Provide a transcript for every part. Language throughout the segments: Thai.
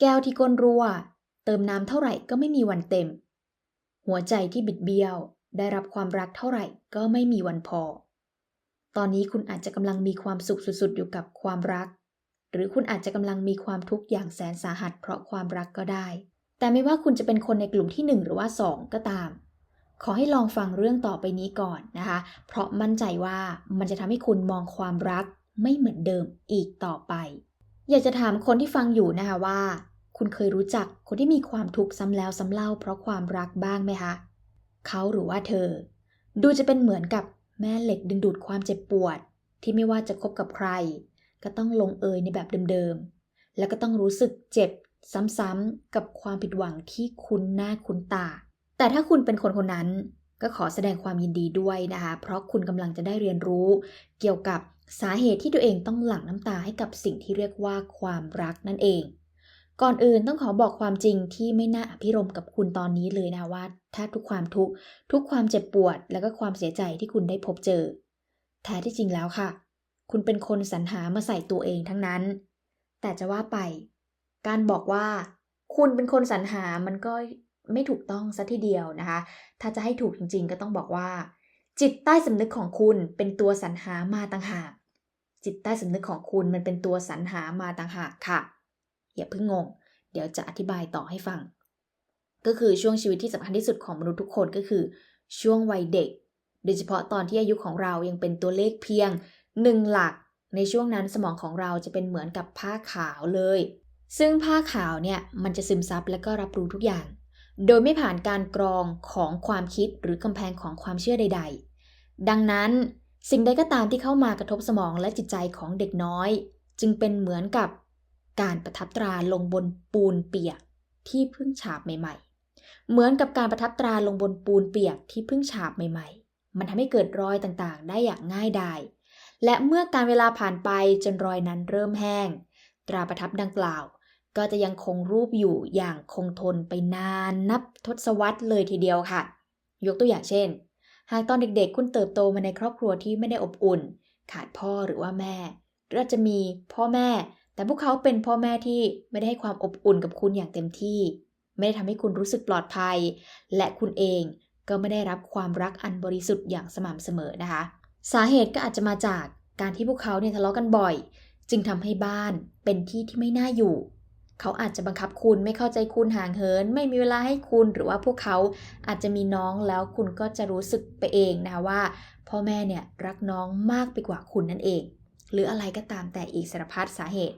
แก้วที่ก้นรั่ว เติมน้ำเท่าไหร่ก็ไม่มีวันเต็ม หัวใจที่บิดเบี้ยว ได้รับความรักเท่าไหร่ก็ไม่มีวันพอ ตอนนี้คุณอาจจะกำลังมีความสุขสุดๆ อยู่กับความรัก หรือคุณอาจจะกำลังมีความทุกข์อย่างแสนสาหัส เพราะความรักก็ได้ แต่ไม่ว่าคุณจะเป็นคนในกลุ่มที่ 1 หรือว่า 2 ก็ตาม ขอให้ลองฟังเรื่องต่อไปนี้ก่อนนะคะ เพราะมั่นใจว่ามันจะทำให้คุณมองความรักไม่เหมือนเดิมอีกต่อไป อยากจะถามคนที่ฟังอยู่นะคะว่า คุณเคยรู้จักคนที่มีความทุกข์ซ้ำแล้วซ้ำเล่าเพราะความรักบ้างไหมคะ เขาหรือว่าเธอ ดูจะเป็นเหมือนกับแม่เหล็กดึงดูดความเจ็บปวด ที่ไม่ว่าจะคบกับใคร ก็ต้องลงเอยในแบบเดิมๆ แล้วก็ต้องรู้สึกเจ็บซ้ำๆกับความผิดหวังที่คุ้นหน้าคุ้นตา แต่ถ้าคุณเป็นคนคนนั้นก็ขอแสดงความยินดีด้วยนะคะ เพราะคุณกำลังจะได้เรียนรู้ เกี่ยวกับสาเหตุที่ตัวเองต้องหลั่งน้ำตาให้กับสิ่งที่เรียกว่าความรักนั่นเอง ก่อนอื่นต้องขอบอกความจริงที่ไม่น่าอภิรมกับคุณตอนนี้เลยนะว่า ถ้าทุกความทุกข์ทุกความเจ็บปวด แล้วก็ความเสียใจที่คุณได้พบเจอ แท้ที่จริงแล้วค่ะ คุณเป็นคนสรรหามาใส่ตัวเองทั้งนั้น แต่จะว่าไป การบอกว่า คุณเป็นคนสรรหามันก็ไม่ถูกต้องซะทีเดียวนะคะ ถ้าจะให้ถูกจริง ๆ ก็ต้องบอกว่า จิตใต้สำนึกของคุณเป็นตัวสรรหามาต่างหากจิตใต้สำนึกของคุณมันเป็นตัวสรรหามาต่างหากค่ะ อย่าเพิ่งงง เดี๋ยวจะอธิบายต่อให้ฟัง ก็คือช่วงชีวิตที่สำคัญที่สุดของมนุษย์ทุกคนก็คือ ช่วงวัยเด็ก โดยเฉพาะตอนที่อายุของเรายังเป็นตัวเลขเพียงหนึ่งหลัก ในช่วงนั้นสมองของเราจะเป็นเหมือนกับผ้าขาวเลย ซึ่งผ้าขาวเนี่ยมันจะซึมซับและก็รับรู้ทุกอย่าง โดยไม่ผ่านการกรองของความคิดหรือกำแพงของความเชื่อใด ๆ ดังนั้นสิ่งใดก็ตามที่เข้ามากระทบสมองและจิตใจของเด็กน้อย จึงเป็นเหมือนกับ การประทับตราลงบนปูนเปียกที่เพิ่งฉาบใหม่ ๆ เหมือนกับการประทับตราลงบนปูนเปียกที่เพิ่งฉาบใหม่ ๆ มันทำให้เกิดรอยต่างๆ ได้อย่างง่ายดาย และเมื่อการเวลาผ่านไปจนรอยนั้นเริ่มแห้ง ตราประทับดังกล่าว ก็จะยังคงรูปอยู่อย่างคงทนไปนานนับทศวรรษเลยทีเดียวค่ะ ยกตัวอย่างเช่น หากตอนเด็กๆ คุณเติบโตมาในครอบครัวที่ไม่ได้อบอุ่น ขาดพ่อหรือว่าแม่หรืออาจะมีพ่อแม่ แต่พวกเขาเป็นพ่อแม่ที่ไม่ได้ให้ความอบอุ่นกับคุณอย่างเต็มที่ ไม่ได้ทำให้คุณรู้สึกปลอดภัย และคุณเองก็ไม่ได้รับความรักอันบริสุทธิ์อย่างสม่ำเสมอนะคะ สาเหตุก็อาจจะมาจากการที่พวกเขาเนี่ยทะเลาะกันบ่อย จึงทำให้บ้านเป็นที่ที่ไม่น่าอยู่ เขาอาจจะบังคับคุณไม่เข้าใจคุณห่างเหิน ไม่มีเวลาให้คุณหรือว่าพวกเขาอาจจะมีน้องแล้วคุณก็จะรู้สึกไปเองนะคะว่า พ่อแม่เนี่ยรักน้องมากไปกว่าคุณนั่นเอง หรืออะไรก็ตามแต่อีกสารพัดสาเหตุ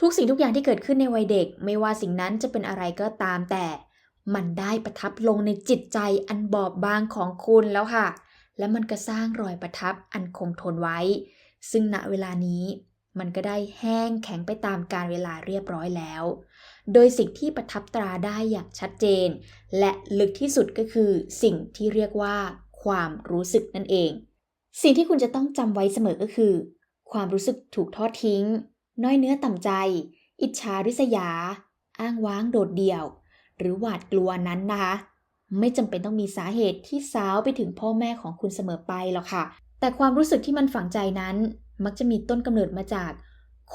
ทุกสิ่งทุกอย่างที่เกิดขึ้นในวัยเด็ก ไม่ว่าสิ่งนั้นจะเป็นอะไรก็ตามแต่ มันได้ประทับลงในจิตใจอันบอบบางของคุณแล้วค่ะ และมันก็สร้างรอยประทับอันคงทนไว้ ซึ่งณเวลานี้มันก็ได้แห้งแข็งไปตามการเวลาเรียบร้อยแล้ว โดยสิ่งที่ประทับตราได้อย่างชัดเจน และลึกที่สุดก็คือสิ่งที่เรียกว่าความรู้สึกนั่นเอง สิ่งที่คุณจะต้องจำไว้เสมอก็คือ ความรู้สึกถูกทอดทิ้ง น้อยเนื้อต่ำใจ อิจฉาริษยา อ้างว้างโดดเดี่ยว หรือหวาดกลัวนั้นนะคะ ไม่จำเป็นต้องมีสาเหตุที่สาวไปถึงพ่อแม่ของคุณเสมอไปหรอกค่ะ แต่ความรู้สึกที่มันฝังใจนั้น มักจะมีต้นกำเนิดมาจาก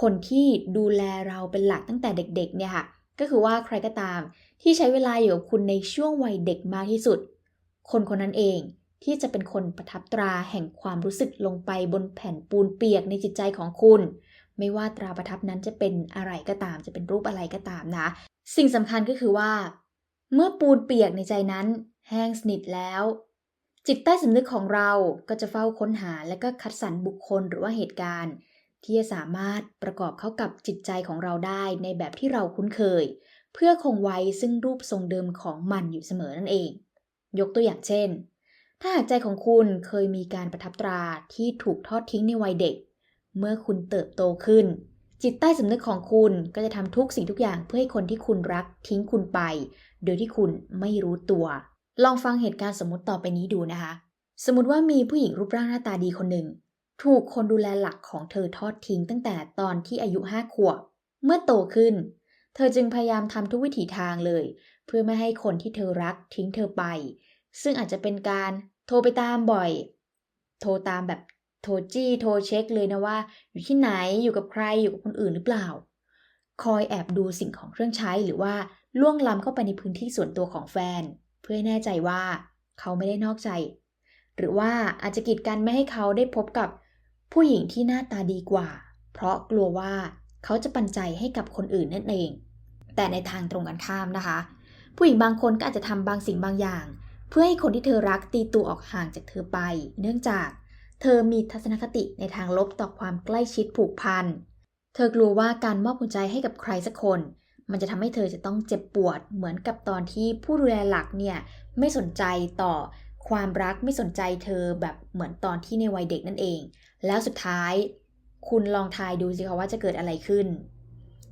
คนที่ดูแลเราเป็นหลักตั้งแต่เด็กๆ เนี่ยค่ะ ก็คือว่าใครก็ตาม ที่ใช้เวลาอยู่กับคุณในช่วงวัยเด็กมากที่สุด คนคนนั้นเองที่จะเป็นคนประทับตราแห่งความรู้สึกลงไปบนแผ่นปูนเปียกในจิตใจของคุณ ไม่ว่าตราประทับนั้นจะเป็นอะไรก็ตาม จะเป็นรูปอะไรก็ตามนะ สิ่งสำคัญก็คือว่า เมื่อปูนเปียกในใจนั้น แห้งสนิทแล้ว จิตใต้สำนึกของเราก็จะเฝ้าค้นหาและก็คัดสรรบุคคลหรือว่าเหตุการณ์ ที่จะสามารถประกอบเข้ากับจิตใจของเราได้ในแบบที่เราคุ้นเคย เพื่อคงไว้ซึ่งรูปทรงเดิมของมันอยู่เสมอนั่นเอง ยกตัวอย่างเช่นถ้าหากใจของคุณเคยมีการประทับตราที่ถูกทอดทิ้งในวัยเด็ก เมื่อคุณเติบโตขึ้น จิตใต้สำนึกของคุณก็จะทำทุกสิ่งทุกอย่างเพื่อให้คนที่คุณรักทิ้งคุณไป โดยที่คุณไม่รู้ตัว ลองฟังเหตุการณ์สมมติต่อไปนี้ดูนะคะ สมมติว่ามีผู้หญิงรูปร่างหน้าตาดีคนหนึ่ง ถูกคนดูแลหลักของเธอทอดทิ้งตั้งแต่ตอนที่อายุห้าขวบ เมื่อโตขึ้น เธอจึงพยายามทำทุกวิถีทางเลย เพื่อไม่ให้คนที่เธอรักทิ้งเธอไป ซึ่งอาจจะเป็นการโทรไปตามบ่อย โทรตามแบบ โทรจี้โทรเช็คเลยนะว่า อยู่ที่ไหนอยู่กับใครอยู่กับคนอื่นหรือเปล่า คอยแอบดูสิ่งของเครื่องใช้หรือว่าล่วงล้ำเข้าไปในพื้นที่ส่วนตัวของแฟน เพื่อให้แน่ใจว่าเขาไม่ได้นอกใจ หรือว่าอาจจะกีดกันไม่ให้เขาได้พบกับผู้หญิงที่หน้าตาดีกว่า เพราะกลัวว่าเขาจะปันใจให้กับคนอื่นนั่นเอง แต่ในทางตรงกันข้ามนะคะ ผู้หญิงบางคนก็อาจจะทำบางสิ่งบางอย่าง เพื่อให้คนที่เธอรักตีตัวออกห่างจากเธอไป เนื่องจาก เธอมีทัศนคติในทางลบต่อความใกล้ชิดผูกพัน เธอกลัวว่าการมอบหัวใจให้กับใครสักคน มันจะทำให้เธอจะต้องเจ็บปวดเหมือนกับตอนที่ผู้ดูแลหลักเนี่ยไม่สนใจต่อความรักไม่สนใจเธอแบบเหมือนตอนที่ในวัยเด็กนั่นเอง แล้วสุดท้าย คุณลองทายดูสิคะว่าจะเกิดอะไรขึ้น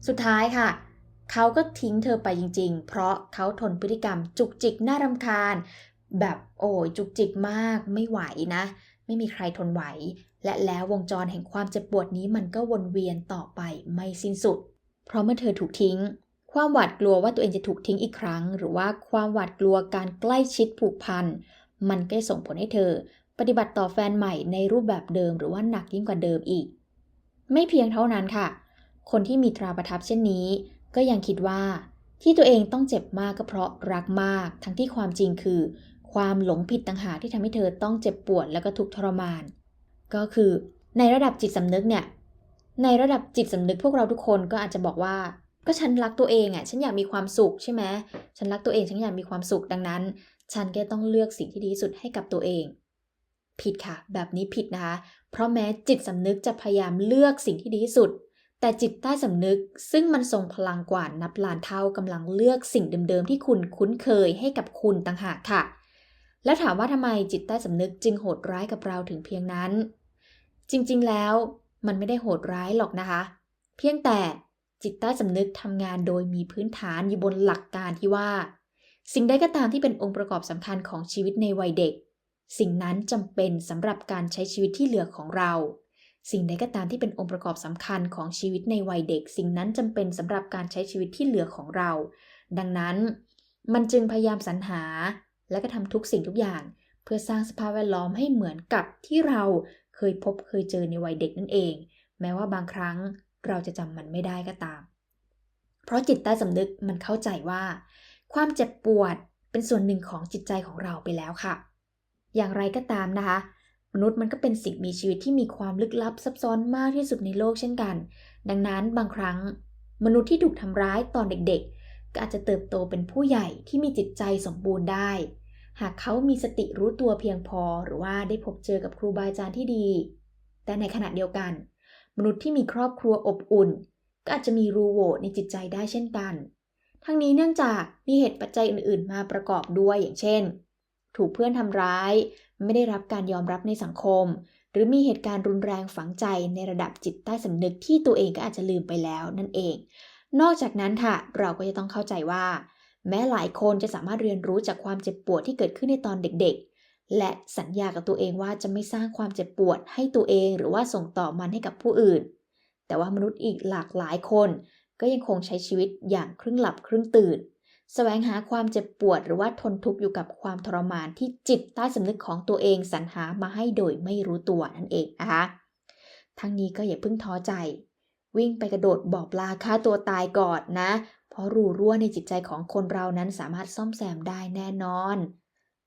สุดท้ายค่ะ เขาก็ทิ้งเธอไปจริง ๆ เพราะเขาทนพฤติกรรมจุกจิกน่ารำคาญ แบบโอ้ยจุกจิกมากไม่ไหวนะ ไม่มีใครทนไหว และแล้ววงจรแห่งความเจ็บปวดนี้มันก็วนเวียนต่อไปไม่สิ้นสุด เพราะเมื่อเธอถูกทิ้ง ความหวาดกลัวว่าตัวเองจะถูกทิ้งอีกครั้ง หรือว่าความหวาดกลัวการใกล้ชิดผูกพัน มันก็ส่งผลให้เธอ ปฏิบัติต่อแฟนใหม่ในรูปแบบเดิมหรือว่าหนักยิ่งกว่าเดิมอีก ไม่เพียงเท่านั้นค่ะ คนที่มีตราประทับเช่นนี้ ก็ยังคิดว่าที่ตัวเองต้องเจ็บมากก็เพราะรักมาก ทั้งที่ความจริงคือ ความหลงผิดต่างหากที่ทำให้เธอต้องเจ็บปวดแล้วก็ทุกข์ทรมาน ก็คือในระดับจิตสำนึกเนี่ย ในระดับจิตสำนึกพวกเราทุกคนก็อาจจะบอกว่า ก็ฉันรักตัวเองอะฉันอยากมีความสุขใช่ไหมฉันรักตัวเองฉันอยากมีความสุขดังนั้น ฉันก็ต้องเลือกสิ่งที่ดีที่สุดให้กับตัวเอง ผิดค่ะ แบบนี้ผิดนะคะ เพราะแม้จิตสำนึกจะพยายามเลือกสิ่งที่ดีที่สุด แต่จิตใต้สำนึกซึ่งมันทรงพลังกว่านับล้านเท่ากำลังเลือกสิ่งเดิมๆที่คุณคุ้นเคยให้กับคุณต่างหากค่ะ แล้วถามว่าทำไมจิตใต้สำนึกจึงโหดร้ายกับเราถึงเพียงนั้น จริงๆแล้วมันไม่ได้โหดร้ายหรอกนะคะ เพียงแต่จิตใต้สำนึกทำงานโดยมีพื้นฐานอยู่บนหลักการที่ว่า สิ่งใดก็ตามที่เป็นองค์ประกอบสำคัญของชีวิตในวัยเด็ก สิ่งนั้นจำเป็นสำหรับการใช้ชีวิตที่เหลือของเรา สิ่งใดก็ตามที่เป็นองค์ประกอบสำคัญของชีวิตในวัยเด็ก สิ่งนั้นจำเป็นสำหรับการใช้ชีวิตที่เหลือของเรา ดังนั้น มันจึงพยายามสรรหา และก็ทำทุกสิ่งทุกอย่าง เพื่อสร้างสภาพแวดล้อมให้เหมือนกับที่เราเคยพบเคยเจอในวัยเด็กนั่นเอง แม้ว่าบางครั้งเราจะจำมันไม่ได้ก็ตาม เพราะจิตใต้สำนึกมันเข้าใจว่า ความเจ็บปวดเป็นส่วนหนึ่งของจิตใจของเราไปแล้วค่ะ อย่างไรก็ตามนะคะ มนุษย์มันก็เป็นสิ่งมีชีวิตที่มีความลึกลับซับซ้อนมากที่สุดในโลกเช่นกัน ดังนั้นบางครั้ง มนุษย์ที่ถูกทำร้ายตอนเด็กๆ ก็อาจจะเติบโตเป็นผู้ใหญ่ที่มีจิตใจสมบูรณ์ได้ หากเขามีสติรู้ตัวเพียงพอหรือว่าได้พบเจอกับครูบาอาจารย์ที่ดี แต่ในขณะเดียวกัน มนุษย์ที่มีครอบครัวอบอุ่น ก็อาจจะมีรูโหวในจิตใจได้เช่นกัน ทั้งนี้เนื่องจากมีเหตุปัจจัยอื่น ๆ มาประกอบด้วยอย่างเช่น ถูกเพื่อนทำร้าย ไม่ได้รับการยอมรับในสังคมหรือมีเหตุการณ์รุนแรงฝังใจในระดับจิตใต้สำนึกที่ตัวเองก็อาจจะลืมไปแล้วนั่นเอง นอกจากนั้นค่ะ เราก็จะต้องเข้าใจว่า แม้หลายคนจะสามารถเรียนรู้จากความเจ็บปวดที่เกิดขึ้นในตอนเด็กๆ และสัญญากับตัวเองว่าจะไม่สร้างความเจ็บปวดให้ตัวเองหรือว่าส่งต่อมันให้กับผู้อื่น แต่ว่ามนุษย์อีกหลากหลายคน ก็ยังคงใช้ชีวิตอย่างครึ่งหลับครึ่งตื่นแสวงหาความเจ็บปวดหรือว่าทนทุกข์อยู่กับความทรมานที่จิตใต้สำนึกของตัวเองสรรหามาให้โดยไม่รู้ตัวนั่นเองนะคะ ทั้งนี้ก็อย่าเพิ่งท้อใจ วิ่งไปกระโดดบอกลาฆ่าตัวตายก่อนนะ เพราะรูรั่วในจิตใจของคนเรานั้นสามารถซ่อมแซมได้แน่นอน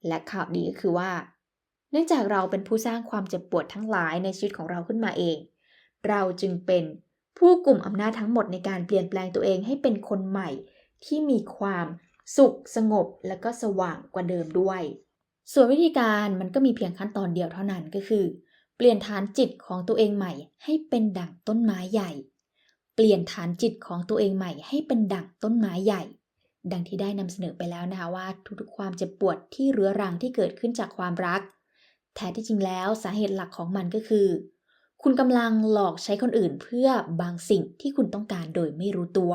และข่าวดีก็คือว่า เนื่องจากเราเป็นผู้สร้างความเจ็บปวดทั้งหลายในชีวิตของเราขึ้นมาเอง เราจึงเป็นผู้กลุ่มอำนาจทั้งหมดในการเปลี่ยนแปลงตัวเองให้เป็นคนใหม่ที่มีความสุขสงบและก็สว่างกว่าเดิมด้วย ส่วนวิธีการมันก็มีเพียงขั้นตอนเดียวเท่านั้นก็คือ ปลี่ยนฐานจิตของตัวเองใหม่ให้เป็นดั่งต้นไม้ใหญ่ เปลี่ยนฐานจิตของตัวเองใหม่ให้เป็นดั่งต้นไม้ใหญ่ ดังที่ได้นำเสนอไปแล้วนะคะว่าทุกๆความเจ็บปวดที่เรื้อรังที่เกิดขึ้นจากความรัก แท้ที่จริงแล้วสาเหตุหลักของมันก็คือ คุณกำลังหลอกใช้คนอื่นเพื่อบางสิ่งที่คุณต้องการโดยไม่รู้ตัว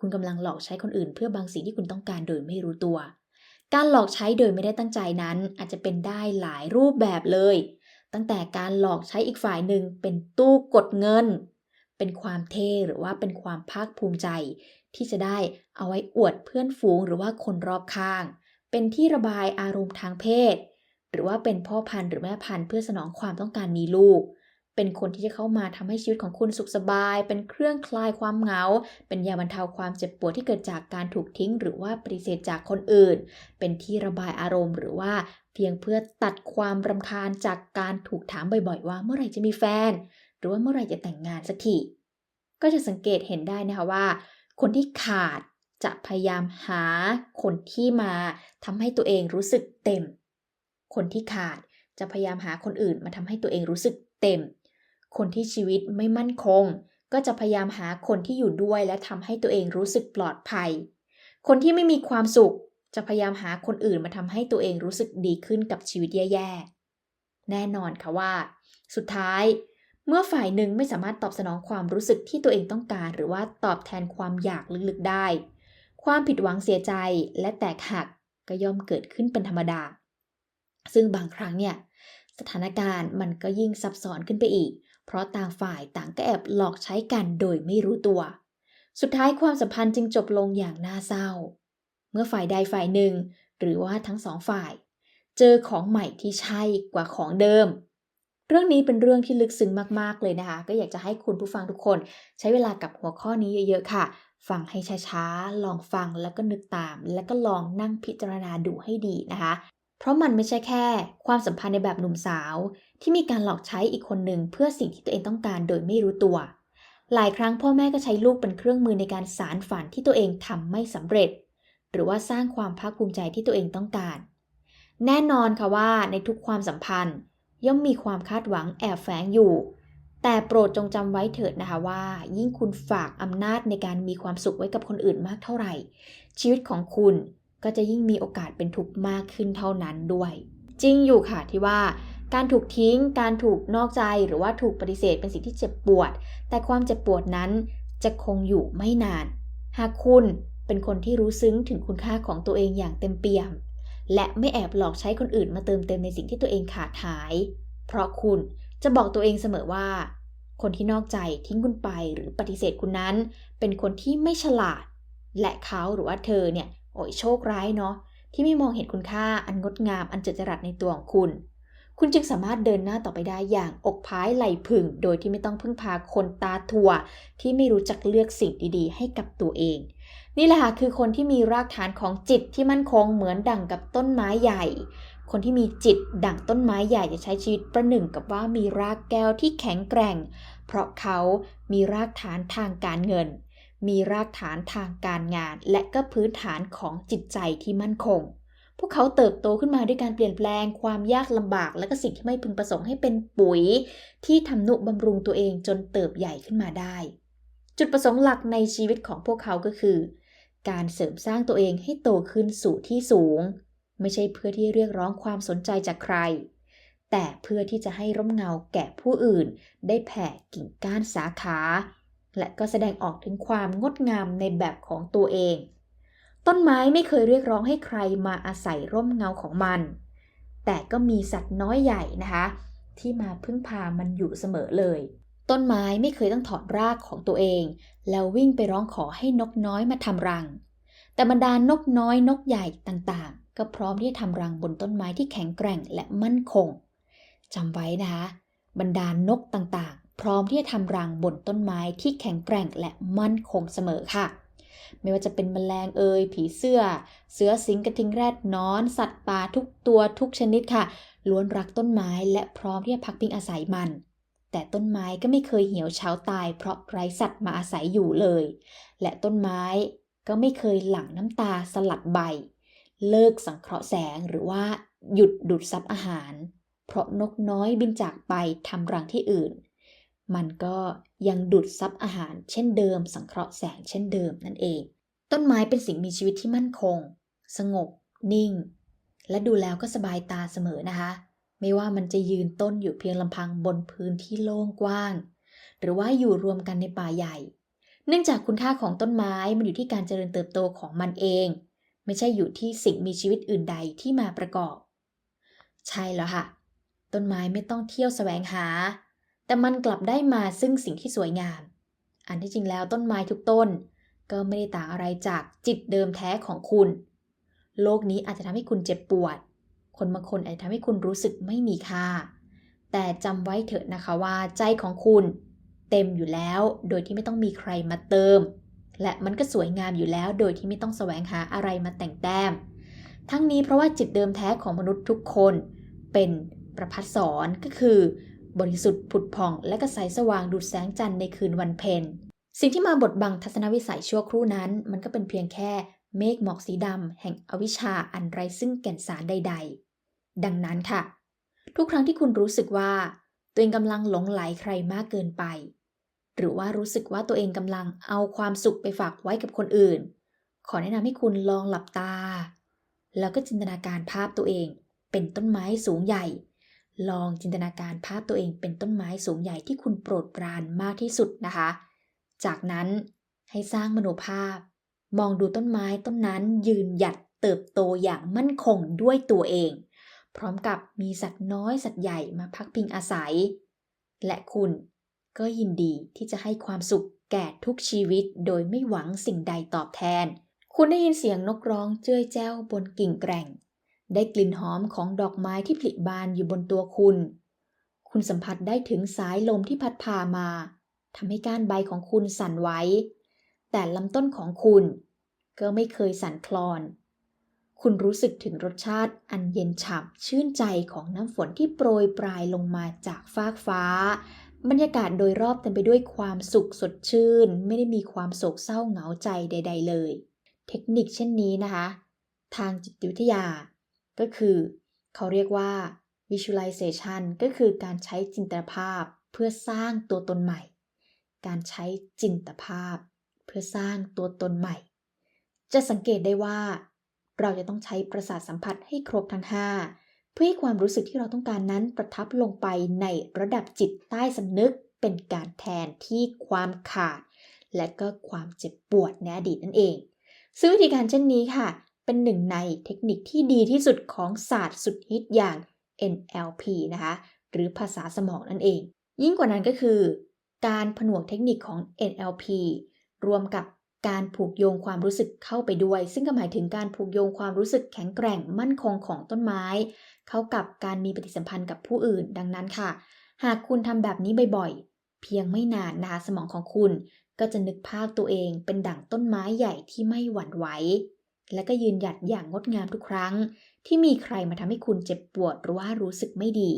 คุณกำลังหลอกใช้คนอื่นเพื่อบางสิ่งที่คุณต้องการโดยไม่รู้ตัว การหลอกใช้โดยไม่ได้ตั้งใจนั้น อาจจะเป็นได้หลายรูปแบบเลย ตั้งแต่การหลอกใช้อีกฝ่ายหนึ่งเป็นตู้กดเงิน เป็นความเท่หรือว่าเป็นความภาคภูมิใจ ที่จะได้เอาไว้อวดเพื่อนฝูงหรือว่าคนรอบข้าง เป็นที่ระบายอารมณ์ทางเพศ หรือว่าเป็นพ่อพันธุ์หรือแม่พันธุ์เพื่อสนองความต้องการมีลูก เป็นคนที่จะเข้ามาทำให้ชีวิตของคุณสุขสบาย เป็นเครื่องคลายความเหงา เป็นยาบรรเทาความเจ็บปวดที่เกิดจากการถูกทิ้ง หรือว่าปฏิเสธจากคนอื่น เป็นที่ระบายอารมณ์หรือว่าเพียงเพื่อตัดความรำคาญจากการถูกถามบ่อยๆ ว่าเมื่อไหร่จะมีแฟน หรือว่าเมื่อไหร่จะแต่งงานสักทีก็จะสังเกตเห็นได้นะคะว่า คนที่ขาดจะพยายามหาคนที่มาทำให้ตัวเองรู้สึกเต็ม คนที่ขาดจะพยายามหาคนอื่นมาทำให้ตัวเองรู้สึกเต็ม คนที่ชีวิตไม่มั่นคง ก็จะพยายามหาคนที่อยู่ด้วยและทำให้ตัวเองรู้สึกปลอดภัย คนที่ไม่มีความสุขจะพยายามหาคนอื่นมาทำให้ตัวเองรู้สึกดีขึ้นกับชีวิตแย่ๆ แน่นอนค่ะว่า สุดท้าย เมื่อฝ่ายหนึ่งไม่สามารถตอบสนองความรู้สึกที่ตัวเองต้องการ หรือว่าตอบแทนความอยากลึกๆได้ ความผิดหวังเสียใจและแตกหักก็ย่อมเกิดขึ้นเป็นธรรมดา ซึ่งบางครั้งเนี่ย สถานการณ์มันก็ยิ่งซับซ้อนขึ้นไปอีก เพราะต่างฝ่ายต่างก็แอบหลอกใช้กันโดยไม่รู้ตัว สุดท้ายความสัมพันธ์จึงจบลงอย่างน่าเศร้า เมื่อฝ่ายใดฝ่ายหนึ่ง หรือว่าทั้งสองฝ่าย เจอของใหม่ที่ใช่กว่าของเดิม เรื่องนี้เป็นเรื่องที่ลึกซึ้งมากๆเลยนะคะ ก็อยากจะให้คุณผู้ฟังทุกคน ใช้เวลากับหัวข้อนี้เยอะๆค่ะฟังให้ช้าๆ ลองฟังแล้วก็นึกตาม แล้วก็ลองนั่งพิจารณาดูให้ดีนะคะ เพราะมันไม่ใช่แค่ความสัมพันธ์ในแบบหนุ่มสาว ที่มีการหลอกใช้อีกคนหนึ่งเพื่อสิ่งที่ตัวเองต้องการโดยไม่รู้ตัว หลายครั้งพ่อแม่ก็ใช้ลูกเป็นเครื่องมือในการสารฝันที่ตัวเองทำไม่สำเร็จ หรือว่าสร้างความภาคภูมิใจที่ตัวเองต้องการ แน่นอนค่ะว่าในทุกความสัมพันธ์ ย่อมมีความคาดหวังแอบแฝงอยู่ แต่โปรดจงจำไว้เถิดนะคะว่า ยิ่งคุณฝากอำนาจในการมีความสุขไว้กับคนอื่นมากเท่าไหร่ ชีวิตของคุณ ก็จะยิ่งมีโอกาสเป็นทุกข์มากขึ้นเท่านั้นด้วย จริงอยู่ค่ะที่ว่าการถูกทิ้ง การถูกนอกใจหรือว่าถูกปฏิเสธเป็นสิ่งที่เจ็บปวด แต่ความเจ็บปวดนั้นจะคงอยู่ไม่นาน หากคุณเป็นคนที่รู้ซึ้งถึงคุณค่าของตัวเองอย่างเต็มเปี่ยม และไม่แอบหลอกใช้คนอื่นมาเติมเต็มในสิ่งที่ตัวเองขาดหาย เพราะคุณจะบอกตัวเองเสมอว่า คนที่นอกใจทิ้งคุณไปหรือปฏิเสธคุณนั้น เป็นคนที่ไม่ฉลาด และเขาหรือว่าเธอเนี่ย โอ้ยโชคร้ายเนาะที่ไม่มองเห็นคุณค่าอันงดงามอันเจิดจรัสในตัวของคุณ คุณจึงสามารถเดินหน้าต่อไปได้อย่างอกพายไหลผึ่งโดยที่ไม่ต้องพึ่งพาคนตาถั่ว ที่ไม่รู้จักเลือกสิ่งดีๆ ให้กับตัวเอง นี่แหละค่ะคือคนที่มีรากฐานของจิตที่มั่นคงเหมือนดั่งกับต้นไม้ใหญ่ คนที่มีจิตดั่งต้นไม้ใหญ่จะใช้ชีวิตประหนึ่งกับว่ามีรากแก้วที่แข็งแกร่ง เพราะเขามีรากฐานทางการเงิน มีรากฐานทางการงาน และก็พื้นฐานของจิตใจที่มั่นคง พวกเขาเติบโตขึ้นมาด้วยการเปลี่ยนแปลงความยากลำบาก และก็สิ่งที่ไม่พึงประสงค์ให้เป็นปุ๋ย ที่ทำนุบำรุงตัวเองจนเติบใหญ่ขึ้นมาได้ จุดประสงค์หลักในชีวิตของพวกเขาก็คือ การเสริมสร้างตัวเองให้โตขึ้นสู่ที่สูง ไม่ใช่เพื่อที่เรียกร้องความสนใจจากใครแต่เพื่อที่จะให้ร่มเงาแก่ผู้อื่น ได้แผ่กิ่งก้านสาขา และก็แสดงออกถึงความงดงามในแบบของตัวเอง ต้นไม้ไม่เคยเรียกร้องให้ใครมาอาศัยร่มเงาของมัน แต่ก็มีสัตว์น้อยใหญ่นะคะ ที่มาพึ่งพามันอยู่เสมอเลย ต้นไม้ไม่เคยต้องถอดรากของตัวเอง แล้ววิ่งไปร้องขอให้นกน้อยมาทำรัง แต่บรรดานกน้อยนกใหญ่ต่างๆ ก็พร้อมที่จะทำรังบนต้นไม้ที่แข็งแกร่งและมั่นคงจำไว้นะคะบรรดานกต่างๆ พร้อมที่จะทำรังบนต้นไม้ที่แข็งแกร่งและมั่นคงเสมอค่ะ ไม่ว่าจะเป็นแมลงเอ่ยผีเสื้อ เสือสิงกระทิงแรดนอน สัตว์ป่าทุกตัวทุกชนิดค่ะ ล้วนรักต้นไม้และพร้อมที่จะพักพิงอาศัยมัน แต่ต้นไม้ก็ไม่เคยเหี่ยวเฉาตาย เพราะไร้สัตว์มาอาศัยอยู่เลย และต้นไม้ก็ไม่เคยหลั่งน้ำตาสลัดใบ เลิกสังเคราะห์แสงหรือว่าหยุดดูดซับอาหาร เพราะนกน้อยบินจากไปทำรังที่อื่น มันก็ยังดูดซับอาหารเช่นเดิม สังเคราะห์แสงเช่นเดิมนั่นเอง ต้นไม้เป็นสิ่งมีชีวิตที่มั่นคง สงบ นิ่ง และดูแล้วก็สบายตาเสมอนะคะ ไม่ว่ามันจะยืนต้นอยู่เพียงลำพังบนพื้นที่โล่งกว้าง หรือว่าอยู่รวมกันในป่าใหญ่ เนื่องจากคุณค่าของต้นไม้มันอยู่ที่การเจริญเติบโตของมันเอง ไม่ใช่อยู่ที่สิ่งมีชีวิตอื่นใดที่มาประกอบ ใช่แล้วค่ะ ต้นไม้ไม่ต้องเที่ยวแสวงหา แต่มันกลับได้มาซึ่งสิ่งที่สวยงาม อันที่จริงแล้วต้นไม้ทุกต้น ก็ไม่ได้ต่างอะไรจากจิตเดิมแท้ของคุณ โลกนี้อาจจะทำให้คุณเจ็บปวด คนบางคนอาจจะทำให้คุณรู้สึกไม่มีค่า แต่จำไว้เถอะนะคะว่าใจของคุณ เต็มอยู่แล้วโดยที่ไม่ต้องมีใครมาเติม และมันก็สวยงามอยู่แล้วโดยที่ไม่ต้องแสวงหาอะไรมาแต่งแต้ม ทั้งนี้เพราะว่าจิตเดิมแท้ของมนุษย์ทุกคน เป็นประพัดสอนก็คือ บริสุทธิ์ผุดผ่อง และก็ใสสว่างดูดแสงจันทร์ในคืนวันเพ็ญสิ่งที่มาบดบังทัศนวิสัยชั่วครู่นั้น มันก็เป็นเพียงแค่เมฆหมอกสีดำแห่งอวิชชาอันไร้ซึ่งแก่นสารใด ๆ ดังนั้นค่ะ ทุกครั้งที่คุณรู้สึกว่า ตัวเองกำลังหลงไหลใครมากเกินไป หรือว่ารู้สึกว่าตัวเองกำลังเอาความสุขไปฝากไว้กับคนอื่น ขอแนะนำให้คุณลองหลับตา แล้วก็จินตนาการภาพตัวเอง เป็นต้นไม้สูงใหญ่ ลองจินตนาการภาพตัวเองเป็นต้นไม้สูงใหญ่ที่คุณโปรดปรานมากที่สุดนะคะ จากนั้นให้สร้างมโนภาพ มองดูต้นไม้ต้นนั้นยืนหยัดเติบโตอย่างมั่นคงด้วยตัวเอง พร้อมกับมีสัตว์น้อยสัตว์ใหญ่มาพักพิงอาศัย และคุณก็ยินดีที่จะให้ความสุขแก่ทุกชีวิตโดยไม่หวังสิ่งใดตอบแทน คุณได้ยินเสียงนกร้องเจ้ยแจ้วบนกิ่งแกร่ง ได้กลิ่นหอมของดอกไม้ที่ผลิบานอยู่บนตัวคุณ คุณสัมผัสได้ถึงสายลมที่พัดพามาทำให้ก้านใบของคุณสั่นไหว แต่ลำต้นของคุณ ก็ไม่เคยสั่นคลอน คุณรู้สึกถึงรสชาติอันเย็นฉ่ำชื่นใจของน้ำฝนที่โปรยปลายลงมาจากฟากฟ้า บรรยากาศโดยรอบเต็มไปด้วยความสุขสดชื่น ไม่ได้มีความโศกเศร้าเหงาใจใด ๆ เลย เทคนิคเช่นนี้นะคะ ทางจิตวิทยา ก็คือเขาเรียกว่า visualization ก็คือการใช้จินตภาพเพื่อสร้างตัวตนใหม่ การใช้จินตภาพ เพื่อสร้างตัวตนใหม่ จะสังเกตได้ว่า เราจะต้องใช้ประสาทสัมผัสให้ครบทั้ง 5 เพื่อให้ความรู้สึกที่เราต้องการนั้นประทับลงไปในระดับจิตใต้สำนึกเป็นการแทนที่ความขาด และก็ความเจ็บปวดในอดีตนั่นเอง ซึ่งวิธีการเช่นนี้ค่ะ เป็นหนึ่งในเทคนิคที่ดีที่สุดของศาสตร์สุดฮิตอย่าง NLP นะคะ หรือภาษาสมองนั่นเอง ยิ่งกว่านั้นก็คือ การผนวกเทคนิคของ NLP รวมกับการผูกโยงความรู้สึกเข้าไปด้วย ซึ่งก็หมายถึงการผูกโยงความรู้สึกแข็งแกร่งมั่นคงของต้นไม้ เข้ากับการมีปฏิสัมพันธ์กับผู้อื่น ดังนั้นค่ะ หากคุณทำแบบนี้บ่อยๆ เพียงไม่นานนะคะสมองของคุณ ก็จะนึกภาพตัวเองเป็นดั่งต้นไม้ใหญ่ที่ไม่หวั่นไหว และก็ยืนหยัดอย่างงดงามทุกครั้ง ที่มีใครมาทำให้คุณเจ็บปวดหรือว่ารู้สึกไม่ดี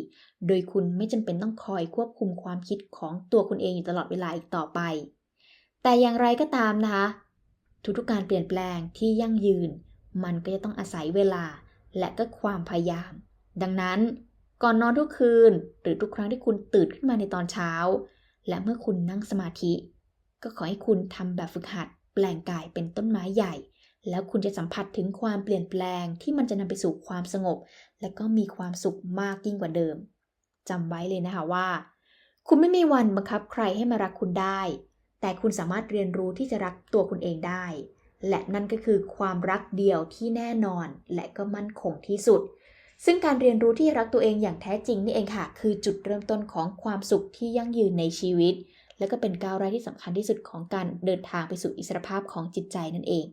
โดยคุณไม่จำเป็นต้องคอยควบคุมความคิดของตัวคุณเองอยู่ตลอดเวลาอีกต่อไป แต่อย่างไรก็ตามนะคะ ทุกๆการเปลี่ยนแปลงที่ยั่งยืน มันก็จะต้องอาศัยเวลา และก็ความพยายาม ดังนั้นก่อนนอนทุกคืน หรือทุกครั้งที่คุณตื่นขึ้นมาในตอนเช้า และเมื่อคุณนั่งสมาธิ ก็ขอให้คุณทำแบบฝึกหัดแปลงกายเป็นต้นไม้ใหญ่ แล้วคุณจะสัมผัสถึงความเปลี่ยนแปลงที่มันจะนำไปสู่ความสงบ และก็มีความสุขมากยิ่งกว่าเดิมจำไว้เลยนะคะว่า คุณไม่มีวันบังคับใครให้มารักคุณได้ แต่คุณสามารถเรียนรู้ที่จะรักตัวคุณเองได้ และนั่นก็คือความรักเดียวที่แน่นอน และก็มั่นคงที่สุด ซึ่งการเรียนรู้ที่รักตัวเองอย่างแท้จริงนี่เองค่ะ คือจุดเริ่มต้นของความสุขที่ยั่งยืนในชีวิต และก็เป็นก้าวแรกที่สำคัญที่สุดของการเดินทางไปสู่อิสรภาพของจิตใจนั่นเอง